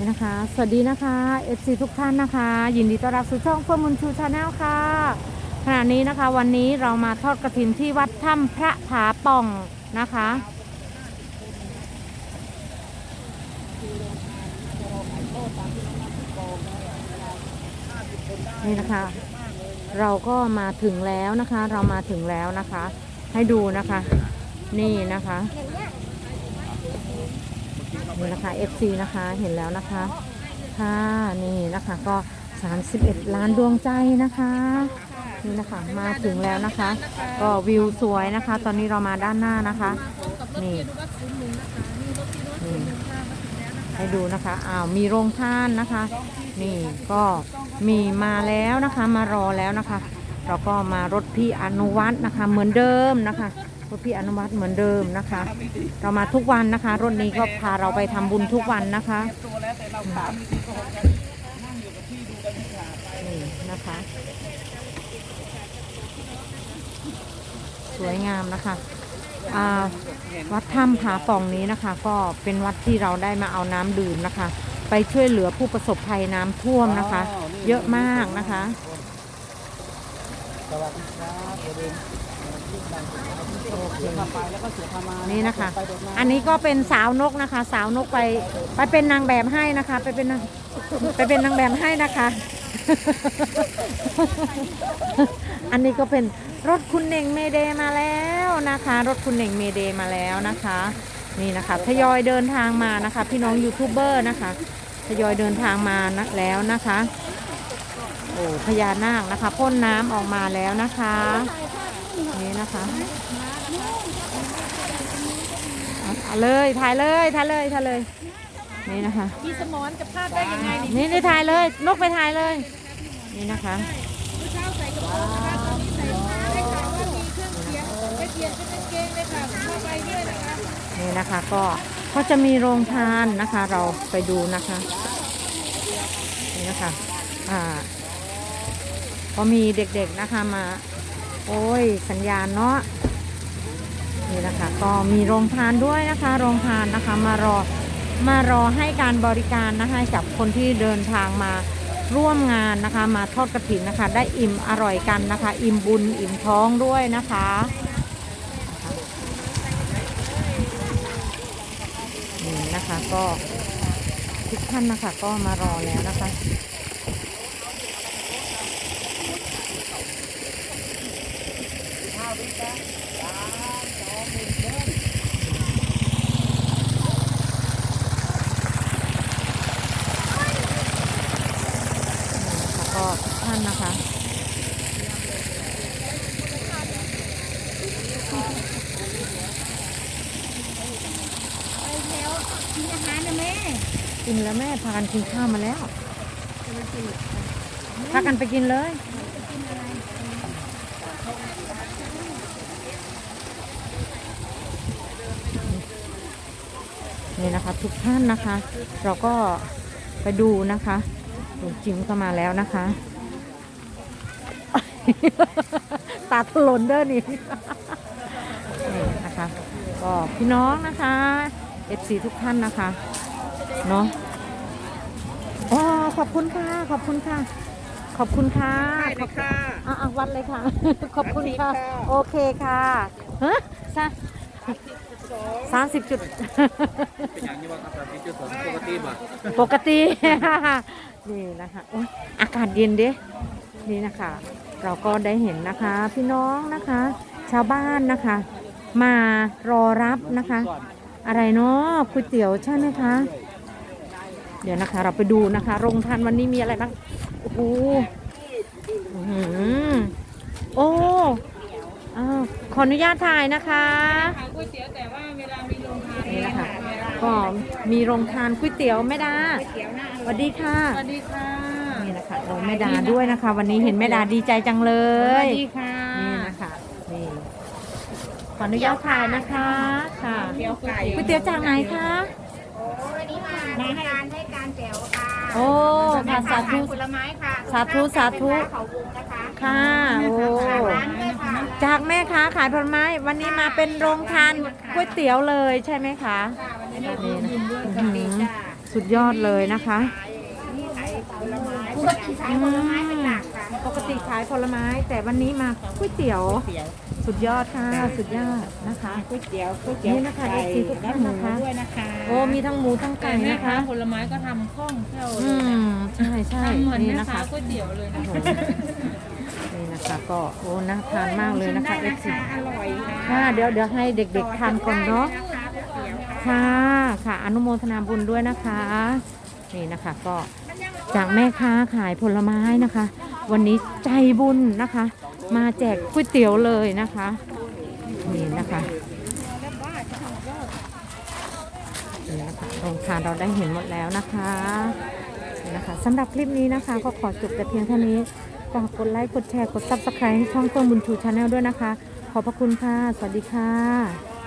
นี่นะคะ สวัสดีนะคะ FC ทุกท่านนะคะ ยินดีต้อนรับสู่ช่องเพื่อมุนชูชาแนลค่ะ ขณะนี้นะคะวันนี้เรามาทอดกระถินที่วัดถ้ำพระผาป่องนะคะ นี่นะคะ เราก็มาถึงแล้วนะคะ เรามาถึงแล้วนะคะ ให้ดูนะคะ นี่นะคะ นี่นะคะ FC นะคะเห็นแล้วนะคะ ค่ะนี่นะคะก็ 31 ล้านดวงใจนะคะนี่นะคะมาถึงแล้วนะคะ ก็วิวสวยนะคะ ตอนนี้เรามาด้านหน้านะคะนี่นี่ให้ดูนะคะอ้าวมีโรงท่านนะคะ นี่ก็มีมาแล้วนะคะมารอแล้วนะคะ เราก็มารถพี่อนุวัฒน์นะคะ เหมือนเดิมนะคะ รถพี่อนุวัฒน์เหมือนเดิมนะคะ เรามาทุกวันนะคะ รถนี้ก็พาเราไปทำบุญทุกวันนะคะนี่นะคะ สวยงามนะคะวัดถ้ำผาป่องนี้นะคะ ก็เป็นวัดที่เราได้มาเอาน้ำดื่มนะคะ ไปช่วยเหลือผู้ประสบภัยน้ำท่วมนะคะ เยอะมากนะคะสวัสดีครับ นโอเคทำไปแล้วก็เสียพามานี่นะคะไปโดดน้ำอันนี้ก็เป็นสาวนกนะคะ สาวนกไปไปเป็นนางแบบให้นะคะ ไปเป็นนางไปเป็นนางแบบให้นะคะ อันนี้ก็เป็นรถคุณเน่งเมเดย์มาแล้วนะคะ รถคุณเน่งเมเดย์มาแล้วนะคะ นี่นะคะทยอยเดินทางมานะคะ พี่น้องยูทูบเบอร์นะคะทยอยเดินทางมานะแล้วนะคะโอ้พญานาคนะคะพ่นน้ำออกมาแล้วนะคะนี่นะคะเอาเอาเลยถ่ายเลยถ่ายเลยถ่ายเลยนี่นะคะพี่สมอนจะพลาดได้ยังไงนี่นี่นี่ถ่ายเลยนกไปถ่ายเลย นี่นะคะเมื่อเช้าใส่กระโปรงนะคะตอนนี้ใส่ผ้าได้ข่าวว่ามีเครื่องเสียงไปเปลี่ยนเป็นกางเกงเลยค่ะผ้าใบด้วยนะคะนี่นะคะก็ก็จะมีโรงทานนะคะ เราไปดูนะคะนี่นะคะอ่า ก็มีเด็กๆนะคะมา โอ้ยสัญญาณเนาะนี่นะคะก็มีโรงทานด้วยนะคะ โรงทานนะคะมารอมารอให้การบริการนะคะให้กับคนที่เดินทางมาร่วมงานนะคะ มาทอดกระถินนะคะ ได้อิ่มอร่อยกันนะคะ อิ่มบุญอิ่มท้องด้วยนะคะนี่นะคะก็ทุกท่านนะคะก็มารอแล้วนะคะ แล้ว ก็ทุกท่านนะคะไปแล้วกินอาหารนะแม่กินแล้วแม่พากันกินข้าวมาแล้ว พากันไปกินเลย นี่นะคะ ทุกท่านนะคะ เราก็ไปดูนะคะลุงจิมก็มาแล้วนะคะ ตาถลนเด้อนี่นี่นะคะ ก็พี่น้องนะคะ FC ทุกท่านนะคะเนาะอ๋อขอบคุณค่ะ ขอบคุณค่ะ ขอบคุณค่ะได้เลยค่ะอะอะวัดเลยค่ะ ขอบคุณค่ะสามสิบค่ะโอเคค่ะฮะซะ สามสิบจุด เป็นอย่างนี้ว่าครับที่จุดสองปกติบ่ปกติ นี่นะคะโอ๊ยอากาศเย็นเด้นี่นะคะ เราก็ได้เห็นนะคะ พี่น้องนะคะ ชาวบ้านนะคะ มารอรับนะคะ อะไรเนาะก๋วยเตี๋ยวใช่ไหมคะ เดี๋ยวนะคะ เราไปดูนะคะ โรงทานวันนี้มีอะไรบ้างโอ้โหอื้อหือโอ้ อ้าวขออนุญาตถ่ายนะคะ ขายก๋วยเตี๋ยวแต่ว่าเวลามีโรงทานนี่นะคะก็มีโรงทานก๋วยเตี๋ยวแม่ดาเตี๋ยวหน้าสวัสดีค่ะ สวัสดีค่ะนี่นะคะโอ้แม่ดาด้วยนะคะ วันนี้เห็นแม่ดาดีใจจังเลสวัย สดีค่ะนี่นะคะนี่ขออนุญาตถ่ายนะคะค่ะเตี๋ยวไก่ก๋วยเตี๋ยวจากไหนคะวันนี้มาให้การให้การแจ๋วค่ะโอ้ค่ะสาธุผลไม้ค่ะ สาธุสาธุเป็นร้นเขาวงนะคะค่ะโอ้ร้านด้วยค่ะจากแม่ค้าขายผลไม้ วันนี้มาเป็นโรงทานก๋วยเตี๋ยวเลยใช่ไหมคะ วันนี้นี่นะยินด้วยอื้อกับหืดีอจ้าสสุดยอดเลยนะคะนี่ขายผลไม้ ปกติขายผลไม้เป็นหลักค่ะปกติขายผลไม้แต่วันนี้มาก๋วยเตี๋ยวสุดยอดค่ะ สุดยอดนะคะ ก๋วยเตี๋ยวก๋วยเตี๋ยวนี่นะคะไก่ FC ทุกท่านนะคะ และหมูด้วยนะคะโอ้มีทั้งหมูทั้งไก่แม่นะค้าคะ ผลไม้ก็ทำคล่องแคล่วเลอืยนะมใช่ใช่ทำเหมือนนี่แม่นะค้าคะก๋วยเตี๋ยวเลยนะโอ้โหนี่นะคะก็โอ้น่าทานมากเลยนะคะชิ FC มได้นะคะอร่อยค่ะค่ะเดี๋ยวเดี๋ยวให้เด็กๆทานก่อนเนาะได้นะคะก๋วยเตี๋ยวค่ะ ค่ะค่ะอนุโมทนาบุญด้วยนะคะ นี่นะคะก็ จากแม่ค้าขายผลไม้นะคะ วันนี้ใจบุญนะคะ มาแจกก๋วยเตี๋ยวเลยนะคะนี่นะคะนี่นะคะโรงทานเราได้เห็นหมดแล้วนะคะนี่นะคะสำหรับคลิปนี้นะคะ ก็ขอจบแต่เพียงเท่านี้ฝากกดไลค์กดแชร์กดซับสไครต์ให้ช่องเฟิร์มบุญชูชาแนลด้วยนะคะ ขอบพระคุณค่ะ สวัสดีค่ะ